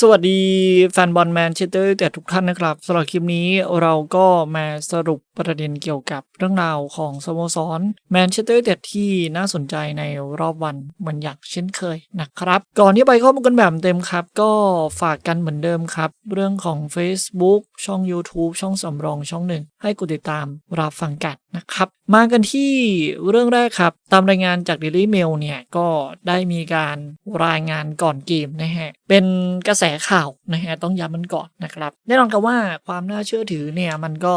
สวัสดีแฟนบอลแมนเชสเตอร์แต่ทุกท่านนะครับสำหรับคลิปนี้เราก็มาสรุปประเด็นเกี่ยวกับเรื่องราวของสโมสรแมนเชสเตอร์แต่ที่น่าสนใจในรอบวันเหมือนอยากเช่นเคยนะครับ ก่อนที่ไปข้อมูลกันแบบเต็มครับ ก็ฝากกันเหมือนเดิมครับ เรื่องของ Facebook ช่อง YouTube ช่องสำรองช่องหนึ่งให้กดติดตามรับฟังกันนะครับมากันที่เรื่องแรกครับ ตามรายงานจาก Daily Mail เนี่ย ก็ได้มีการรายงานก่อนเกมนะฮะ เป็นกระแสข่าวนะฮะ ต้องย้ำมันก่อนนะครับ แน่นอนครับว่าความน่าเชื่อถือเนี่ย มันก็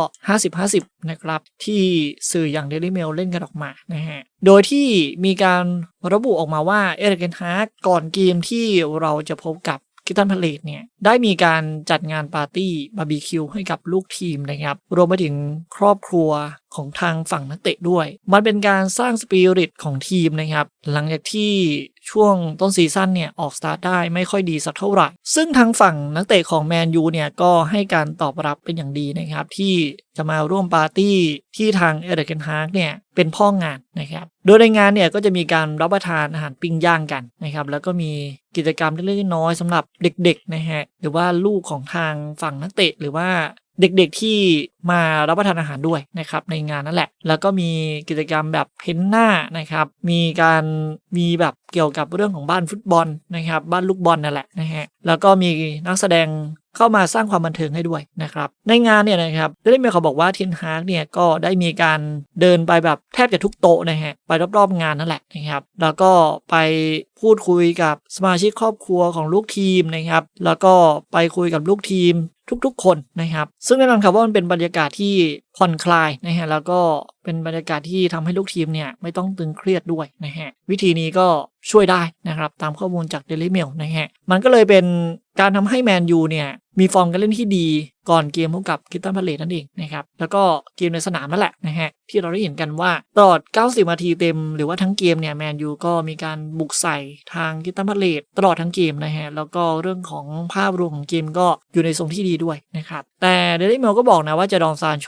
50-50 นะครับ ที่สื่ออย่าง Daily Mail เล่นกันออกมานะฮะ โดยที่มีการระบุออกมาว่าเอริกเกนฮาร์กก่อนเกมที่เราจะพบกับกิตันพาเลตเนี่ยได้มีการจัดงานปาร์ตี้บาร์บีคิวให้กับลูกทีมนะครับ รวมไปถึงครอบครัว ของทางฝั่งนักเตะด้วย มันเป็นการสร้างสปิริตของทีมนะครับ หลังจากที่ช่วงต้นซีซั่นเนี่ยออกสตาร์ทได้ไม่ค่อยดีสักเท่าไหร่ ซึ่งทางฝั่งนักเตะของแมนยูเนี่ยก็ให้การตอบรับเป็นอย่างดีนะครับ ที่จะมาร่วมปาร์ตี้ที่ทางเอเดอร์เกนฮาร์กเนี่ยเป็นพ่องานนะครับ โดยในงานเนี่ยก็จะมีการรับประทานอาหารปิ้งย่างกันนะครับ แล้วก็มีกิจกรรมเล็กๆน้อยๆสำหรับเด็กๆนะฮะหรือว่าลูกของทางฝั่งนักเตะหรือว่า เด็กๆที่มารับประทานอาหารด้วยนะครับในงานนั่นแหละ แล้วก็มีกิจกรรมแบบเพ้นหน้านะครับ มีการมีแบบเกี่ยวกับเรื่องของบ้านฟุตบอลนะครับ บ้านลูกบอลนั่นแหละนะฮะแล้วก็มีนักแสดง เข้ามาสร้างความบันเทิงให้ด้วยนะครับ ในงานเนี่ยนะครับได้มีเขาบอกว่าเทนฮาร์กเนี่ยก็ได้มีการเดินไปแบบแทบจะทุกโต๊ะนะฮะไปรอบๆงานนั่นแหละนะครับ แล้วก็ไปพูดคุยกับสมาชิกครอบครัวของลูกทีมนะครับ แล้วก็ไปคุยกับลูกทีมทุกๆ คนนะครับ ซึ่งแน่นอนครับว่ามันเป็นบรรยากาศที่ผ่อนคลายนะฮะแล้วก็เป็นบรรยากาศที่ทำให้ลูกทีมเนี่ยไม่ต้องตึงเครียดด้วยนะฮะวิธีนี้ก็ช่วยได้นะครับตามข้อมูลจาก Daily Mail นะฮะมันก็เลยเป็นการทำให้แมนยูเนี่ย มีฟอร์มการเล่นที่ดี ก่อนเกมพบกับคิตตันพาเลตนั่นเองนะครับแล้วก็เกมในสนามนั่นแหละนะฮะที่เราได้เห็นกันว่าตลอด 90 นาทีเต็ม หรือว่าทั้งเกมเนี่ยแมนยูก็มีการบุกใส่ทางคิตตันพาเลตตลอดทั้งเกมนะฮะแล้วก็เรื่องของภาพรวมของเกมก็อยู่ในทรงที่ดีด้วยนะครับแต่เดลิเมลก็บอกนะว่าจะดองซานโช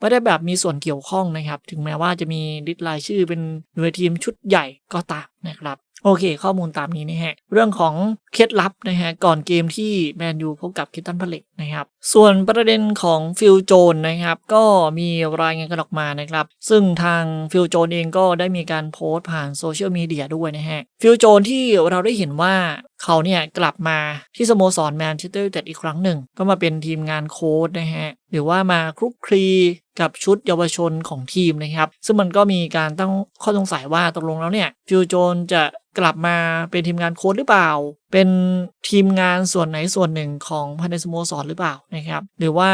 ไม่ได้แบบมีส่วนเกี่ยวข้องนะครับถึงแม้ว่าจะมีดิสไลน์ชื่อเป็นหน่วยทีมชุดใหญ่ก็ตามนะครับโอเค ข้อมูลตามนี้นะฮะ เรื่องของเคล็ดลับนะฮะ ก่อนเกมที่แมนยูพบกับคิตตันพาเลตนะครับ ส่วนประเด็นของฟิลโจนนะครับ ก็มีรายงานกันออกมานะครับ ซึ่งทางฟิลโจนเองก็ได้มีการโพสต์ผ่านโซเชียลมีเดียด้วยนะฮะฟิลโจนที่เราได้เห็นว่าเขาเนี่ยกลับมาที่สโมสรแมนเชสเตอร์ยูไนเต็ดอีกครั้งหนึ่ง ก็มาเป็นทีมงานโค้ชนะฮะ หรือว่ามาคลุกคลี กับชุดเยาวชนของทีมนะครับ ซึ่งมันก็มีการตั้งข้อสงสัยว่าตกลงแล้วเนี่ยฟิลโจนจะกลับมาเป็นทีมงานโค้ดหรือเปล่า เป็นทีมงานส่วนไหนส่วนหนึ่งของภายในสโมสรหรือเปล่านะครับ หรือว่า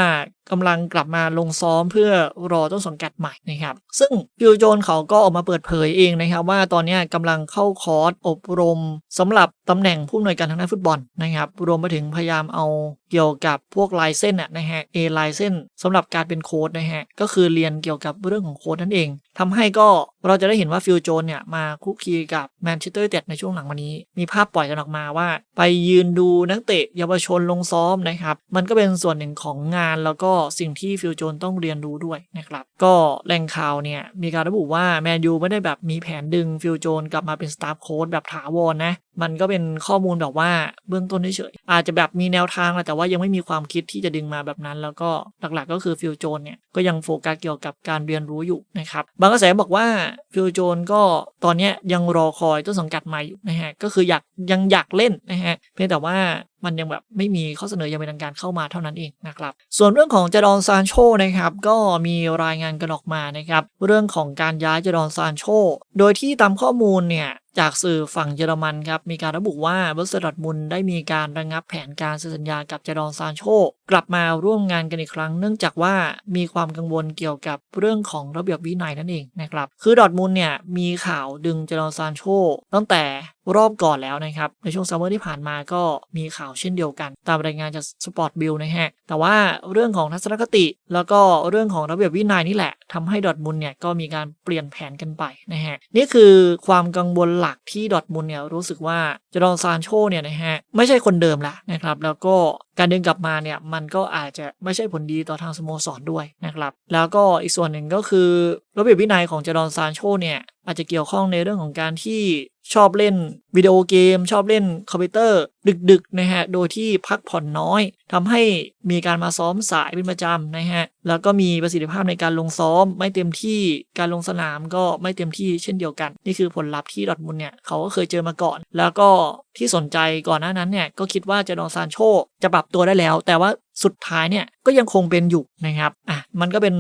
กำลังกลับมาลงซ้อมเพื่อรอต้นสังกัดใหม่นะครับ ซึ่งฟิวโจนเขาก็ออกมาเปิดเผยเองนะครับ ว่าตอนนี้กำลังเข้าคอร์สอบรมสำหรับตำแหน่งผู้อำนวยการทางด้านฟุตบอลนะครับ รวมไปถึงพยายามเอาเกี่ยวกับพวกลายเส้นนะฮะเอลายเส้นสำหรับการเป็นโค้ดนะฮะก็คือเรียนเกี่ยวกับเรื่องของโค้ดนั่นเองทำให้ก็เราจะได้เห็นว่าฟิลโจนเนี่ยมาคุกคีกับแมนเชสเตอร์ยูไนเต็ดในช่วงหลังวันนี้ มีภาพปล่อยกันออกมาว่า ไปยืนดูนักเตะเยาวชนลงซ้อมนะครับ มันก็เป็นส่วนหนึ่งของงานแล้วก็สิ่งที่ฟิลโจนต้องเรียนรู้ด้วยนะครับ ก็แหล่งข่าวเนี่ยมีการระบุว่าแมนยูไม่ได้แบบมีแผนดึงฟิลโจนกลับมาเป็นสตาฟโค้ดแบบถาวรนะ มันก็เป็นข้อมูลแบบว่าเบื้องต้นเฉยๆอาจจะแบบมีแนวทางแหละแต่ว่ายังไม่มีความคิดที่จะดึงมาแบบนั้น แล้วก็หลักๆก็คือฟิลโจนเนี่ยก็ยังโฟกัสเกี่ยวกับการเรียนรู้อยู่นะครับบางกระแสบอกว่าฟิลโจนก็ตอนนี้ยังรอคอยต้นสังกัดใหม่อยู่นะฮะก็คืออยากยังอยากเล่นนะฮะเพียงแต่ว่ามันยังแบบไม่มีข้อเสนอยังเป็นทางการเข้ามาเท่านั้นเองนะครับ ส่วนเรื่องของจดอนซานโชนะครับก็มีรายงานกันออกมานะครับเรื่องของการย้ายจดอนซานโชโดยที่ตามข้อมูลเนี่ย จากสื่อฝั่งเยอรมันครับมีการระบุว่าเบอร์เซอร์ดมุนได้มีการระงงับแผนการเซ็นสัญญากับเจดอนซานโชกลับมาร่วมงานกันอีกครั้ง เนื่องจากว่ามีความกังวลเกี่ยวกับเรื่องของระเบียบวินัยนั่นเองนะครับ คือดอร์มุนเนี่ยมีข่าวดึงเจดอนซานโชตั้งแต่รอบก่อนแล้วนะครับ ในช่วงซัมเมอร์ที่ผ่านมาก็มีข่าวเช่นเดียวกัน ตามรายงานจากสปอร์ตบิลนะฮะ แต่ว่าเรื่องของทัศนคติ แล้วก็เรื่องของระเบียบวินัยนี่แหละทำให้ดอร์มุนเนี่ยก็มีการเปลี่ยนแผนกันไปนะฮะ นี่คือความกังวลหลักที่ดอร์มุนเนี่ยรู้สึกว่าเจดอนซานโชเนี่ยนะฮะ ไม่ใช่คนเดิมละนะครับ แล้วก็ การดึงกลับมาเนี่ยมันก็อาจจะไม่ใช่ผลดีต่อทางสโมสรด้วยนะครับ แล้วก็อีกส่วนหนึ่งก็คือระเบียบวินัยของเจดอนซานโชเนี่ยอาจจะเกี่ยวข้องในเรื่องของการที่ ชอบเล่นวิดีโอเกม ชอบเล่นคอมพิวเตอร์ ดึกๆนะฮะโดยที่พักผ่อนน้อยทำให้มีการมาซ้อมสายเป็นประจำนะฮะแล้วก็มีประสิทธิภาพในการลงซ้อม ไม่เต็มที่การลงสนามก็ไม่เต็มที่เช่นเดียวกัน นี่คือผลลัพธ์ที่ดอทมุนเนี่ยเขาก็เคยเจอมาก่อน แล้วก็ที่สนใจก่อนหน้านั้นเนี่ยก็คิดว่าจะดองซานโชจะปรับตัวได้แล้ว แต่ว่า สุดท้ายเนี่ยก็ยังคงเป็นอยู่นะครับอะมันก็เป็น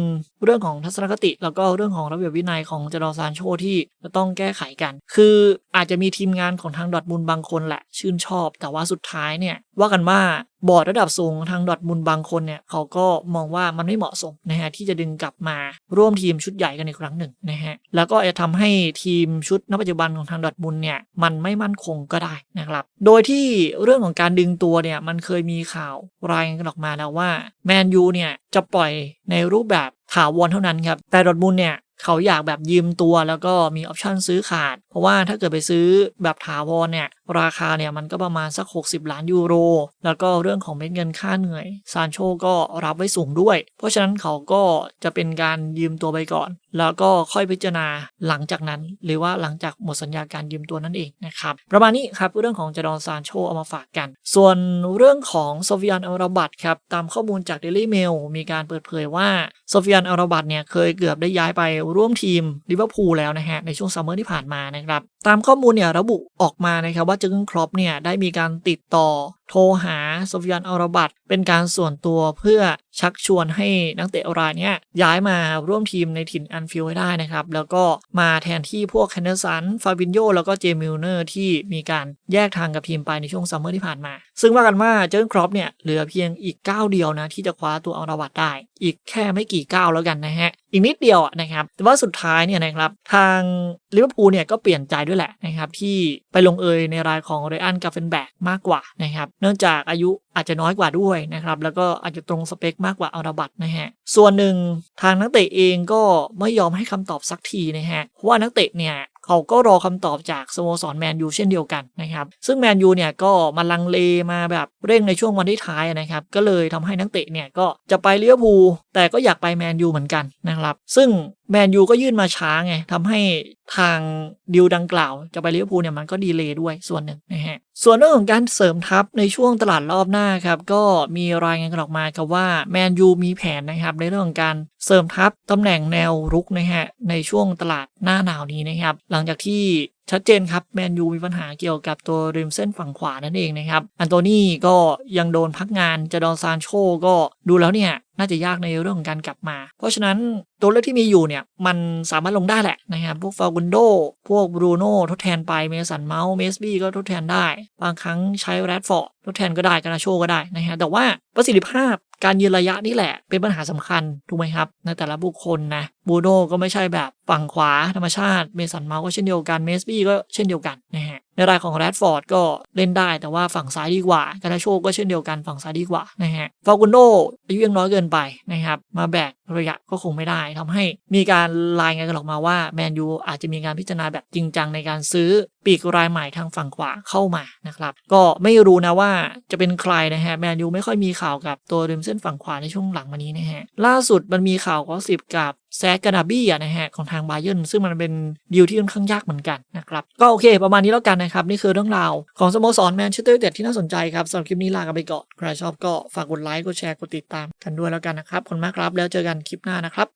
เรื่องของทัศนคติ แล้วก็เรื่องของระเบียบวินัยของเจดอซานโชที่จะต้องแก้ไขกัน คืออาจจะมีทีมงานของทางดอทมูลบางคนแหละชื่นชอบ แต่ว่าสุดท้ายเนี่ยว่ากันว่า บอร์ดระดับสูงทางดอทมุนบางคนเนี่ยเขาก็มองว่ามันไม่เหมาะสมนะฮะที่จะดึงกลับมาร่วมทีมชุดใหญ่กันอีกครั้งหนึ่งนะฮะแล้วก็จะทำให้ทีมชุดณปัจจุบันของทางดอทมุนเนี่ยมันไม่มั่นคงก็ได้นะครับโดยที่เรื่องของการดึงตัวเนี่ยมันเคยมีข่าวรายงานออกมาแล้วว่าแมนยูเนี่ยจะปล่อยในรูปแบบถาวรเท่านั้นครับแต่ดอทมุนเนี่ยเขาอยากแบบยืมตัวแล้วก็มีออปชันซื้อขาด เพราะว่าถ้าเกิดไปซื้อแบบถาวรเนี่ยราคาเนี่ยมันก็ประมาณสัก 60 ล้านยูโร แล้วก็เรื่องของเม็ดเงินค่าเหนื่อยซานโชก็รับไว้สูงด้วย เพราะฉะนั้นเขาก็จะเป็นการยืมตัวไปก่อน แล้วก็ค่อยพิจารณาหลังจากนั้น หรือว่าหลังจากหมดสัญญาการยืมตัวนั่นเองนะครับประมาณนี้ครับเรื่องของจดอนซานโชเอามาฝากกัน ส่วนเรื่องของโซฟิยันอัลราบัตครับตามข้อมูลจาก Daily Mail มีการเปิดเผยว่าโซฟิยันอัลราบัตเนี่ยเคยเกือบได้ย้ายไปร่วมทีมลิเวอร์พูลแล้วนะฮะในช่วงซัมเมอร์ที่ผ่านมานะครับตามข้อมูลเนี่ยระบุออกมานะครับว่าเจอร์เกนครอปเนี่ยได้มีการติดต่อโทรหาโซฟิยันอัลราบัตเป็นการส่วนตัวเพื่อชักชวนให้นักเตะรายนี้ย้ายมาร่วมทีมในถิ่นอันฟิลด์ให้ได้นะครับ แล้วก็มาแทนที่พวกแคนเนอร์สัน ฟาบินโยแล้วก็เจมิลเนอร์ที่มีการแยกทางกับทีมไปในช่วงซัมเมอร์ที่ผ่านมา ซึ่งว่ากันว่าเจอร์ครอปเนี่ยเหลือเพียงอีกก้าวเดียวนะที่จะคว้าตัวอัลราบัตได้อีกแค่ไม่กี่ก้าวแล้วกันนะฮะ อีกนิดเดียวอะนะครับแต่ว่าสุดท้ายเนี่ยนะครับทางลิเวอร์พูลเนี่ยก็เปลี่ยนใจด้วยแหละนะครับที่ไปลงเอยในรายของเรอันกาเฟนแบกมากกว่านะครับเนื่องจากอายุ อาจจะน้อยกว่าด้วยนะครับ แล้วก็อาจจะตรงสเปคมากกว่าอัลราบัตนะฮะ ส่วนหนึ่งทางนักเตะเองก็ไม่ยอมให้คำตอบสักทีนะฮะ เพราะว่านักเตะเนี่ยเขาก็รอคำตอบจากสโมสรแมนยูเช่นเดียวกันนะครับ ซึ่งแมนยูเนี่ยก็มาลังเลมาแบบเร่งในช่วงวันที่ท้ายนะครับ ก็เลยทำให้นักเตะเนี่ยก็จะไปเลี้ยวภูแต่ก็อยากไปแมนยูเหมือนกันนะครับ ซึ่งแมนยูก็ยื่นมาช้าไงทำให้ทางดิวดังกล่าว จะไปลิเวอร์พูลเนี่ยมันก็ดีเลย์ด้วยส่วนหนึ่งนะฮะส่วนเรื่องของการเสริมทัพในช่วงตลาดรอบหน้าครับก็มีรายงานกันออกมาครับว่าแมนยูมีแผนนะครับในเรื่องของการเสริมทัพตำแหน่งแนวรุกนะฮะในช่วงตลาดหน้าหนาวนี้นะครับหลังจากที่ ชัดเจนครับแมนยูมีปัญหาเกี่ยวกับตัวริมเส้นฝั่งขวานั่นเองนะครับ อันโตนี่ก็ยังโดนพักงานจะดอนซานโชก็ดูแล้วเนี่ยน่าจะยากในเรื่องของการกลับมา เพราะฉะนั้นตัวเลือกที่มีอยู่เนี่ยมันสามารถลงได้แหละนะครับพวกฟากุนโด พวกบรูโน่ทดแทนไปเมสันเมาส์เมสบี้ก็ทดแทนได้ บางครั้งใช้แรดฟอร์ดทดแทนก็ได้กานาโชก็ได้นะฮะแต่ว่าประสิทธิภาพ การยืนระยะนี่แหละเป็นปัญหาสำคัญถูกไหมครับ ในแต่ละบุคคลนะบูโดก็ไม่ใช่แบบฝั่งขวาธรรมชาติเมสันเมาส์ก็เช่นเดียวกันเมสบี้ก็เช่นเดียวกันนะฮะ ในรายของแรดฟอร์ดก็เล่นได้แต่ว่าฝั่งซ้ายดีกว่ากานาโชก็เช่นเดียวกันฝั่งซ้ายดีกว่านะฮะฟากุนโดอายุยังน้อยเกินไปนะครับมาแบกระยะก็คงไม่ได้ทำให้มีการรายงานกันออกมาว่าแมนยูอาจจะมีการพิจารณาแบบจริงจังในการซื้อปีกรายใหม่ทางฝั่งขวาเข้ามานะครับก็ไม่รู้นะว่าจะเป็นใครนะฮะแมนยูไม่ค่อยมีข่าวกับตัวริมเส้นฝั่งขวาในช่วงหลังมานี้นะฮะล่าสุดมันมีข่าวก็สิบกับ แซกกานาบี้อะนะฮะของทางบาเยร์นซึ่งมันเป็นดีลที่ค่อนข้างยากเหมือนกันนะครับก็โอเค ประมาณนี้แล้วกันนะครับ นี่คือเรื่องราวของสโมสรแมนเชสเตอร์ยูไนเต็ดที่น่าสนใจครับสำหรับคลิปนี้ลากันไปก่อนใครชอบก็ฝากกดไลค์กดแชร์กดติดตามกันด้วยแล้วกันนะครับขอบคุณมากครับแล้วเจอกันคลิปหน้านะครับ